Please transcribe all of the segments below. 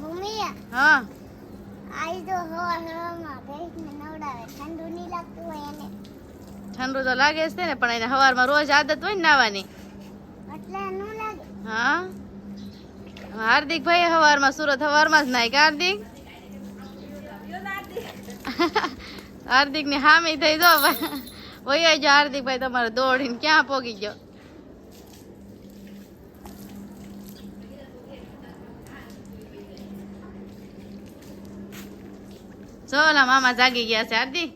Mummy હા. આઈ તો હવા હવામાં ભેંસને નવડાવે. ઠંડુ નહીં લાગતું હોય એને. ઠંડુ તો લાગે છે ને પણ એને સવારમાં રોજ આદત હોય ને નાવાની. એટલે ન લાગે. હા. હાર્દિક ભાઈ સવારમાં સુરત સવારમાં જ નાય હાર્દિક? હાર્દિકની હામી થઈ જો. વહી જો હાર્દિક ભાઈ તમારે દોડીને ક્યાં પોગી ગયો? ઓલા મામા જાગી ગયા છે હાર્દિક.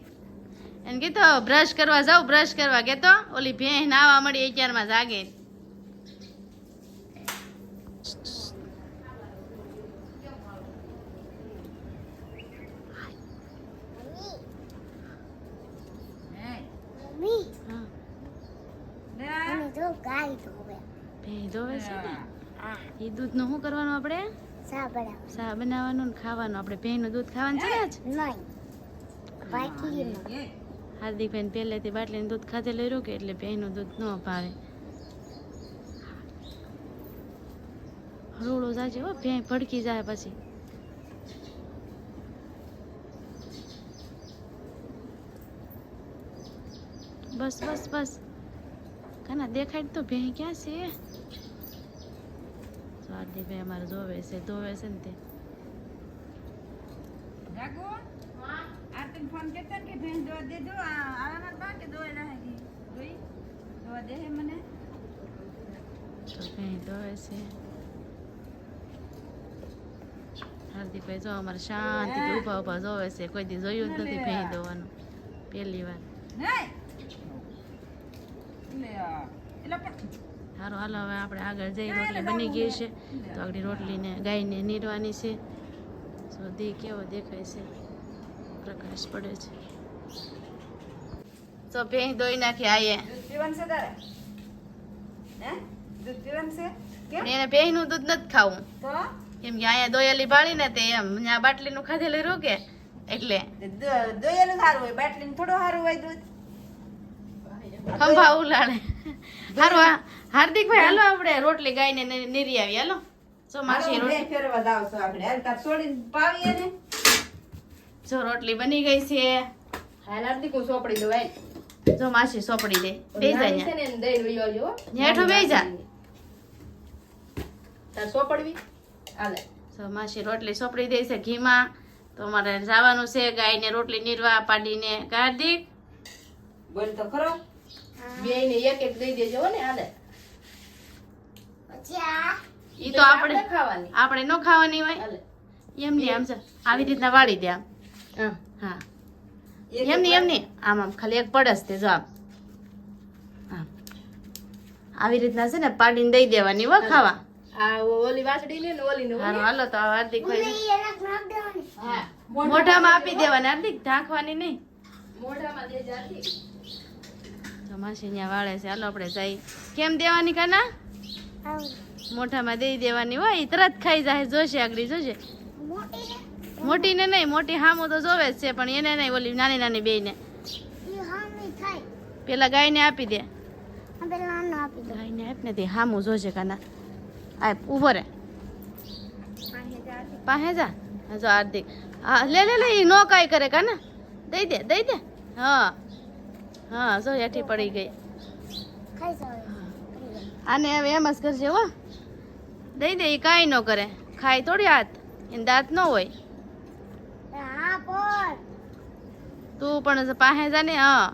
એને કીધો બ્રશ કરવા જાવ બ્રશ કરવા. કેતો ઓલી ભેંસ નાવા મળી અગિયારમાં જાગે? મમ્મી. હા. મને જો ગાય ધોવે. છે ને? એ દૂધનું શું કરવાનું આપણે? સા બરાબર ચા બનાવવાનું ને ખાવાનું? આપણે ભેંનું દૂધ ખાવાનું છે આજ? નહીં. બાકી હાર્દિકભાઈ પહેલેથી બાટલીનું દૂધ ખાધેલું રહ્યું કે એટલે ભેંનું દૂધ ન ભાવે. હળવળું જાજે હો ભેં ભડકી જાય પછી. બસ બસ બસ. કાના દેખાય તો ભેં ક્યાં છે? હાર્દિકભાઈ અમારે જોવે છે ધોવે છે ને તે ફોન કરતા ને કે ભેંસ દોવા દેજો આ આવાના બા કે દોવા રહે જોઈ દોવા દે મને તો ભેં ધોવે છે હાર્દિકભાઈ જો અમારે શાંતિથી ઊભા ઊભા જોવે છે કોઈ દી જોયું જ નથી ભેં ધોવાનું પહેલી વાર નહીં લે આ એલા પણ સારું હાલો હવે આપણે આગળ જઈ રોટલી બની ગઈ છે. તો આગળ રોટલીને ગાયને નીરવાની છે. સુધી દી કેવો દેખાય છે? પ્રકાશ પડે છે. તો ભેં દોઈ નાખી આયે. એને ભેંનું દૂધ નથી ખાવું. કેમ કે અહીંયા દોયેલી ને તે એમ બાટલીનું ખાધેલું રોકે એટલે. દોયેલું સારું હોય બાટલીનું થોડું સારું હોય દૂધ. ખંભા ઉલાડે હારું હાર્દિકભાઈ હાલો આપણે રોટલી ગાય ને નીરી આવી. હાલો. જો માસી રોટલી. ફેરવા દાવશો આપણે. હાલ તાર છોડીને પાવીએ ને. જો રોટલી બની ગઈ છે. હાલ હાર્દિક હું સોપડી દઉં ભાઈ જો માસી સોપડી દે. બે જા. ને દઈ લઈ આવજો, હેઠો બે જા. તાર સોપડવી? હાલે. તો માસી રોટલી સોપડી દે છે ઘીમાં. તો અમારે જવાનું છે ગાયને રોટલી નીરવા પાડીને. હાર્દિક? બોલ તો ખરો. બેયને એક એક દઈ દેજો ને હાલે. પછી આ? ઈ તો આપણે ખાવાની. આપણે ન ખાવાની હોય. એમ નહીં આમ છે આવી રીતના વાળી દે આમ. હા. હા. એમ નહીં એમ નહીં. આમ આમ ખાલી એક પડસ તે જો આમ. આવી રીતના છે ને પાડીને દઈ દેવાની હો ખાવા. આ ઓલી વાસડી ને ને ઓલી. ને હારું હાલો તો હાર્દિકભાઈ મમ્મી એને હા. મોઢામાં આપી દેવાની હાર્દિક ઢાંકવાની નહીં. મોઢામાં દે જાતી તો માસી ત્યાં વાળે છે, હાલો આપણે જઈ કેમ દેવાની કાના? મોઢામાં દઈ દેવાની હોય તરત ખાઈ જાય, જોશે આગળ, જોશે. મોટી ને મોટી નહીં, મોટી હામું તો જોવે જ છે, પણ એને નહીં, ઓલી નાની નાની બેને પેલા ગાયને આપી દે. આ ગાયને આપ ને તે હામું જોશે કાના. આપ ઊભો રે. પાસે જા. જો હાર્દિક. હા લે લે લે એ નો કાંઈ કરે કાના. દઈ દે દઈ દે. હા. હા જો હેઠી પડી ગઈ. ખાઈ જાવ આને હવે એમ જ કરશે હો. દઈ દે ઈ કાંઈ ન કરે. ખાય થોડી હાથ. એને દાંત ન હોય. તું પણ પાસે જા ને હા.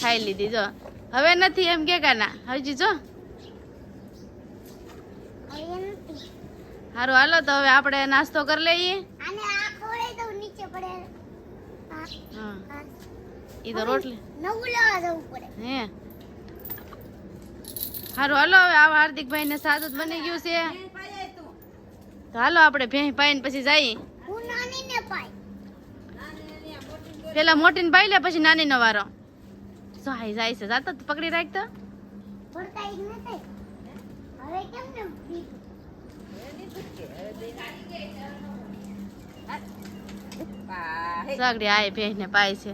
ખાઈ લીધી જો. હવે નથી એમ કે કાના હજી જો. સારું હાલો તો હવે આપણે નાસ્તો કરી લઈએ આને આ ખવડાવી દઉં નીચે પડે આ હા. આ ઈ તો રોટલી. નવું લેવા જવું પડે. હે. સારું હાલો હવે આ હાર્દિકભાઈ ને સાદું જ બની ગયું છે. તો. હાલો આપણે ભેં પાઈને પછી જઈએ. હું નાની ને પાઈ પેલા લે પછી નાની નો વારો જો જાય છે? જાતો તો પકડી રાખ તો. પડતા ઈ નથી હવે કેમ સગડી આય ભેં ને પાય છે.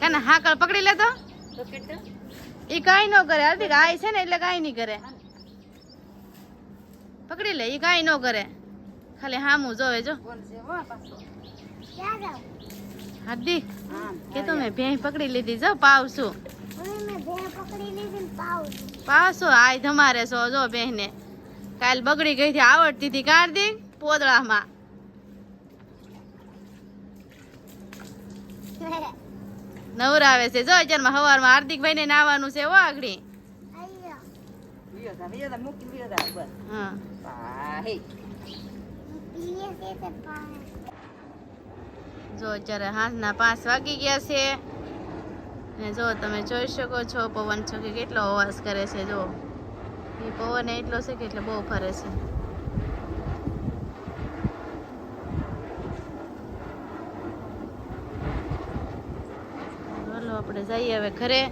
કાના હાકળ પકડી લે તો લોકેટ એ કાંઈ ન કરે હાર્દિક આય છે ને એટલે કઈ નહીં કરે પકડી લે એ કાંઈ ન કરે ખાલી હામું જોવે જો હાર્દિક કે તો મેં ભેં પકડી લીધી જો પાવશું પકડી લીધી ને પાઉં છું. આય તમારે સો જો બહેને કાલ બગડી ગઈ હતી આવડતી હતી કાર્તિક, પોદળામાં નવરાવે છે જો અત્યારમાં સવારમાં હાર્દિકભાઈ ને નાવાનું છે હો આગળી છે. જો અત્યારે સાંજના પાંચ વાગી ગયા છે ને જો તમે જોઈ શકો છો, પવન છો કે કેટલો અવાજ કરે છે, જો. એ પવન એટલો છે કે એટલે બહુ ફરે છે. ચાલો આપણે જઈએ હવે ઘરે.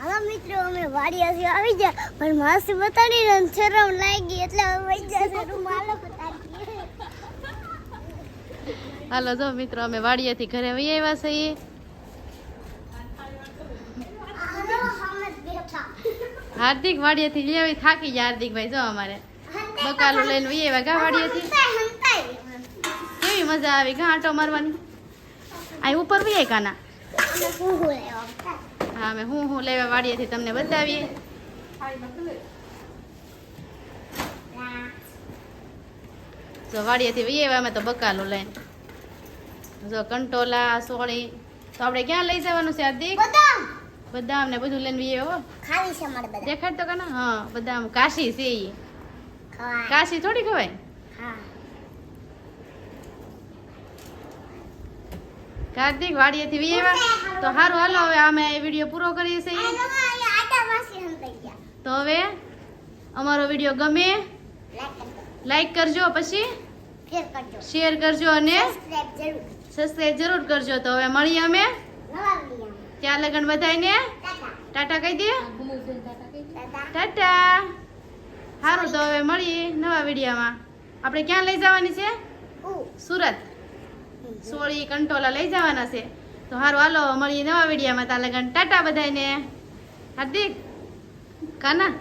હાલો મિત્રો, અમે વાડિયાથી આવી ગયા, પણ માસી બતાડી શરમ લાગી એટલે હવે વઈ જશે રૂમાલો બતાડી હાલો જો મિત્રો, અમે વાડિયાથી ઘરે વહી આવ્યા છીએ. હાર્દિક વાડિયાથી લઈ આવી, થાકી ગયા હાર્દિકભાઈ, જો અમારે. બકાલું લઈને વહી આવ્યા ગા વાડિયાથી કેવી મજા આવી ઘા આંટો મારવાની. આ ઉપર બી કાના? હા, અમે હું હું લેવા વાડીએથી તમને બતાવીએ. જો વાડીએથી આવ્યા, અમે તો બકાલું લઈને. જો કંટોલા સોળી. તો આપણે ક્યાં લઈ જવાનું છે હાર્દિક? બદામ. બદામ ને બધું લઈને વીએ હો. ખાવી છે મારે બદામ દેખાડ તો કાના? હા બદામ. કાશી છે ઈ. ખવાય. કાશી થોડી ખવાય? હા. કાર્તિક વાડીએથી વીએ તો સારું હાલો હવે અમે એ વીડિયો પૂરો કરીએ છીએ. તો હવે અમારો વીડિયો ગમે લાઈક કરજો પછી શેર કરજો. શેર કરજો અને સબસ્ક્રાઇબ જરૂર. સબસ્ક્રાઈબ જરૂર કરજો તો હવે મળીએ અમે. ત્યાં લગન બધાને ટાટા કહી દે. ટાટા. સારું તો હવે મળીએ નવા વિડીયોમાં. આપણે ક્યાં લઈ જવાની છે? સુરત. સોળી કંટોલા લઈ જવાના છે. તો સારું હાલો, મળીએ નવા વિડીયોમાં ત્યાં લગન. ટાટા બધાને હાર્દિક, કાના?